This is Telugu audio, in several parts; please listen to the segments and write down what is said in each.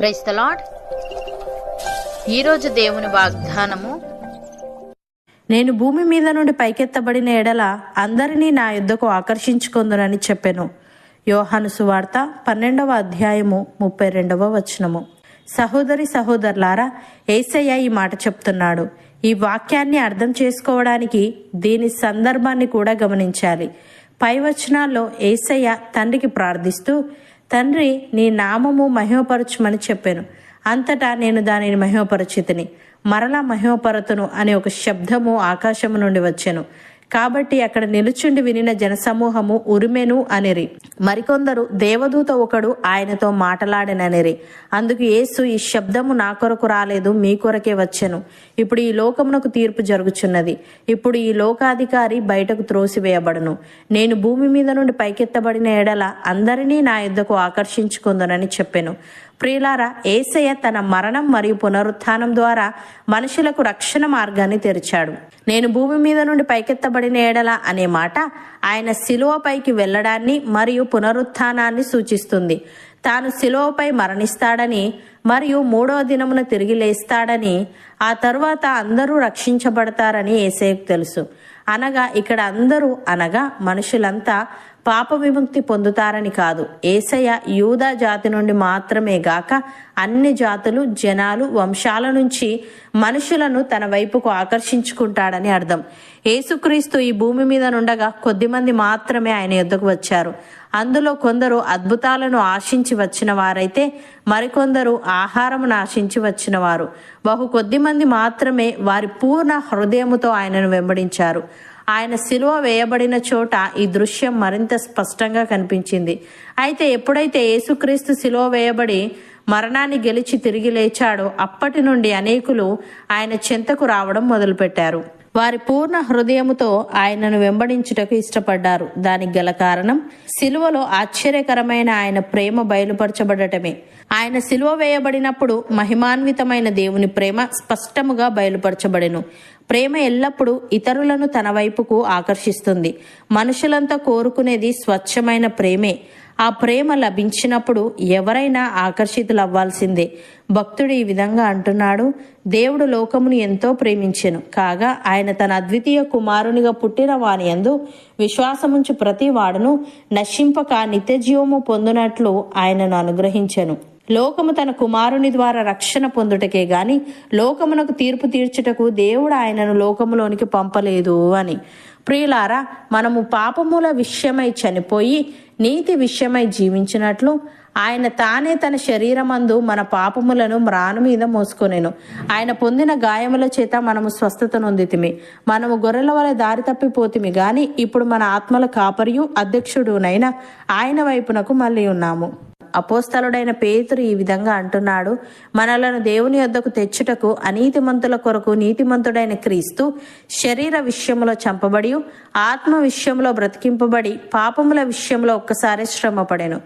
ప్రైస్ ద లాడ్ ఈరోజు దేవుని వాగ్దానము నేను భూమి మీద నుండి పైకెత్తబడిన ఎడల అందరినీ నా యుద్ధకు ఆకర్షించుకుందునని చెప్పెను. యోహాను సువార్త పన్నెండవ అధ్యాయము ముప్పై రెండవ వచనము. సహోదరి సహోదరులారా ఏసయ్య ఈ మాట చెప్తున్నాడు. ఈ వాక్యాన్ని అర్థం చేసుకోవడానికి దీని సందర్భాన్ని కూడా గమనించాలి. పై వచనాల్లో ఏసయ్య తండ్రికి ప్రార్థిస్తూ తండ్రి నీ నామము మహిమపరచుమని చెప్పాను. అంతటా నేను దానిని మహిమపరచితిని. మరలా మహిమపరతును అనే ఒక శబ్దము ఆకాశము నుండి వచ్చాను. కాబట్టి అక్కడ నిలుచుండి వినిన జనసమూహము ఉరిమెను అనిరి. మరికొందరు దేవదూత ఒకడు ఆయనతో మాటలాడననిరి. అందుకు యేసు ఈ శబ్దము నా కొరకు రాలేదు మీ కొరకే వచ్చెను. ఇప్పుడు ఈ లోకమునకు తీర్పు జరుగుచున్నది. ఇప్పుడు ఈ లోకాధికారి బయటకు త్రోసివేయబడును. నేను భూమి మీద నుండి పైకెత్తబడిన ఎడల అందరినీ నా యుద్ధకు ఆకర్షించుకుందనని చెప్పెను. ప్రియులారా ఏసయ్య తన మరణం మరియు పునరుత్థానం ద్వారా మనుషులకు రక్షణ మార్గాన్ని తెరిచాడు. నేను భూమి మీద నుండి పైకెత్తబడిన ఎడల అనే మాట ఆయన శిలువపైకి వెళ్ళడాన్ని మరియు పునరుత్థానాన్ని సూచిస్తుంది. తాను శిలువపై మరణిస్తాడని మరియు మూడవ దినమున తిరిగి లేస్తాడని ఆ తరువాత అందరూ రక్షించబడతారని ఏసయ్యకు తెలుసు. అనగా ఇక్కడ అందరూ అనగా మనుషులంతా పాప విముక్తి పొందుతారని కాదు. ఏసయ్య యూదా జాతి నుండి మాత్రమే గాక అన్ని జాతులు జనాలు వంశాల నుంచి మనుషులను తన వైపుకు ఆకర్షించుకుంటాడని అర్థం. యేసుక్రీస్తు ఈ భూమి మీద నుండగా కొద్దిమంది మాత్రమే ఆయన యుద్ధకు వచ్చారు. అందులో కొందరు అద్భుతాలను ఆశించి వచ్చిన వారైతే మరికొందరు ఆహారమును ఆశించి వచ్చిన వారు. బహు కొద్ది మంది మాత్రమే వారి పూర్ణ హృదయముతో ఆయనను వెంబడించారు. ఆయన శిలువ వేయబడిన చోట ఈ దృశ్యం మరింత స్పష్టంగా కనిపించింది. అయితే ఎప్పుడైతే యేసుక్రీస్తు శిలువ వేయబడి మరణాన్ని గెలిచి తిరిగి లేచాడో అప్పటి నుండి అనేకులు ఆయన చెంతకు రావడం మొదలుపెట్టారు. వారి పూర్ణ హృదయముతో ఆయనను వెంబడించుటకు ఇష్టపడ్డారు. దానికి గల కారణం సిలువలో ఆశ్చర్యకరమైన ఆయన ప్రేమ బయలుపరచబడటమే. ఆయన సిలువ వేయబడినప్పుడు మహిమాన్వితమైన దేవుని ప్రేమ స్పష్టముగా బయలుపరచబడెను. ప్రేమ ఎల్లప్పుడూ ఇతరులను తన వైపుకు ఆకర్షిస్తుంది. మనుషులంతా కోరుకునేది స్వచ్ఛమైన ప్రేమే. ఆ ప్రేమ లభించినప్పుడు ఎవరైనా ఆకర్షితులవ్వాల్సిందే. భక్తుడు ఈ విధంగా అంటున్నాడు దేవుడు లోకమును ఎంతో ప్రేమించెను. కాగా ఆయన తన అద్వితీయ కుమారునిగా పుట్టిన వాని యందు విశ్వాసముంచు ప్రతి వాడును నశింపక నిత్య జీవము ఆయనను అనుగ్రహించెను. లోకము తన కుమారుని ద్వారా రక్షణ పొందుటకే గాని లోకమునకు తీర్పు తీర్చుటకు దేవుడు ఆయనను లోకములోనికి పంపలేదు అని. ప్రియులారా మనము పాపముల విషయమై చనిపోయి నీతి విషయమై జీవించినట్లు ఆయన తానే తన శరీరమందు మన పాపములను మ్రాను మీద మోసుకొనేను. ఆయన పొందిన గాయముల చేత మనము స్వస్థత నొందితిమి. మనము గొర్రెల వల్ల దారి తప్పిపోతిమి గాని ఇప్పుడు మన ఆత్మల కాపరియు అధ్యక్షుడునైన ఆయన వైపునకు మళ్ళీ ఉన్నాము. అపోస్తలుడైన పేతురు ఈ విధంగా అంటున్నాడు మనలను దేవుని యొద్దకు తెచ్చుటకు అనీతిమంతుల కొరకు నీతిమంతుడైన క్రీస్తు శరీర విషయంలో చంపబడి ఆత్మ విషయంలో బ్రతికింపబడి పాపముల విషయంలో ఒక్కసారి శ్రమపడెను.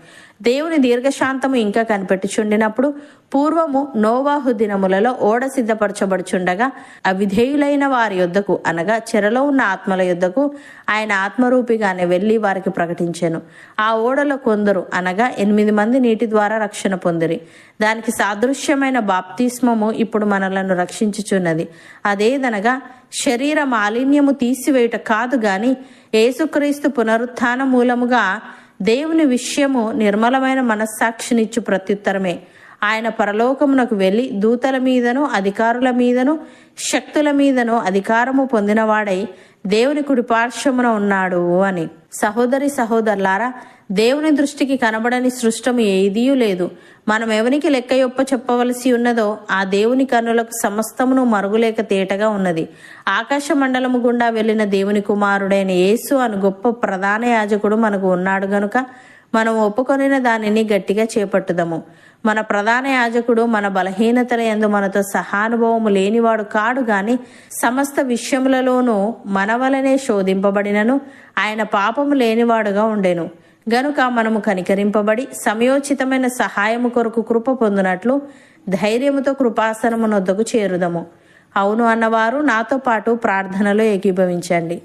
దేవుని దీర్ఘశాంతము ఇంకా కనిపెట్టుచుండినప్పుడు పూర్వము నోవాహు దినములలో ఓడ సిద్ధపరచబడుచుండగా అవిధేయులైన వారి యొద్దకు అనగా చెరలో ఉన్న ఆత్మల యొద్దకు ఆయన ఆత్మరూపిగానే వెళ్ళి వారికి ప్రకటించాను. ఆ ఓడలో కొందరు అనగా ఎనిమిది మంది నీటి ద్వారా రక్షణ పొందిరి. దానికి సాదృశ్యమైన బాప్తిస్మము ఇప్పుడు మనలను రక్షించుచున్నది. అదేదనగా శరీర మాలిన్యము తీసివేయుట కాదు గాని యేసుక్రీస్తు పునరుత్థాన మూలముగా దేవుని విషయము నిర్మలమైన మనస్సాక్షినిచ్చు ప్రత్యుత్తరమే. ఆయన పరలోకమునకు వెళ్ళి దూతల మీదను అధికారుల మీదను శక్తుల మీదను అధికారము పొందినవాడై దేవుని కుడిపార్శ్వమున ఉన్నాడు అని. సహోదరి సహోదరులారా దేవుని దృష్టికి కనబడని సృష్టము ఏదీయూ లేదు. మనం ఎవనికి లెక్కయొప్ప చెప్పవలసి ఉన్నదో ఆ దేవుని కన్నులకు సమస్తమును మరుగులేక తేటగా ఉన్నది. ఆకాశ మండలము గుండా వెళ్ళిన దేవుని కుమారుడైన యేసు అని గొప్ప ప్రధాన యాజకుడు మనకు ఉన్నాడు గనుక మనం ఒప్పుకొనిన దానిని గట్టిగా చేపట్టుదము. మన ప్రధాన యాజకుడు మన బలహీనతల ఎందు మనతో సహానుభవము లేనివాడు కాడు గాని సమస్త విషయములలోనూ మన వలనే శోధింపబడినను. ఆయన పాపము లేనివాడుగా ఉండెను. గనుక మనము కనికరింపబడి సమయోచితమైన సహాయము కొరకు కృప పొందినట్లు ధైర్యముతో కృపాసనమునొద్దకు చేరుదము. అవును అన్నవారు నాతో పాటు ప్రార్థనలో ఏకీభవించండి.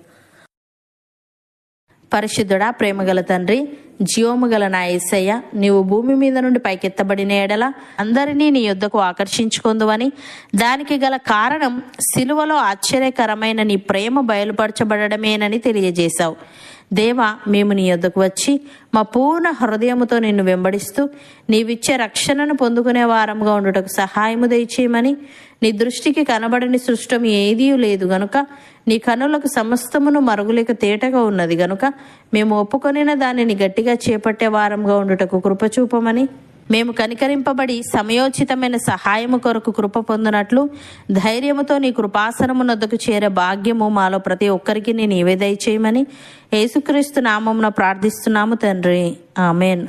పరిశుద్ధుడా ప్రేమగల తండ్రి జీవముగల నా ఏసయ్య నీవు భూమి మీద నుండి పైకెత్తబడిన ఎడల అందరినీ నీ యొద్దకు ఆకర్షించుకుందువని దానికి గల కారణం సిలువలో ఆశ్చర్యకరమైన నీ ప్రేమ బయలుపరచబడమేనని తెలియజేశావు. దేవా మేము నీ యొద్దకు వచ్చి మా పూర్ణ హృదయముతో నిన్ను వెంబడిస్తూ నీవిచ్చే రక్షణను పొందుకునే వారంగా ఉండుటకు సహాయము దయచేయమని నీ దృష్టికి కనబడని సృష్టం ఏదీ లేదు గనుక నీ కనులకు సమస్తమును మరుగులేక తేటగా ఉన్నది గనుక మేము ఒప్పుకొనిన దానిని గట్టిగా చేపట్టే వారంగా ఉండుటకు కృపచూపమని మేము కనికరింపబడి సమయోచితమైన సహాయము కొరకు కృప పొందినట్లు ధైర్యముతో నీ కృపాసనమునొద్దకు చేరే భాగ్యము మాలో ప్రతి ఒక్కరికి నేను నివేదయ దయచేయమని యేసుక్రీస్తు నామమున ప్రార్థిస్తున్నాము తండ్రి. ఆమెన్.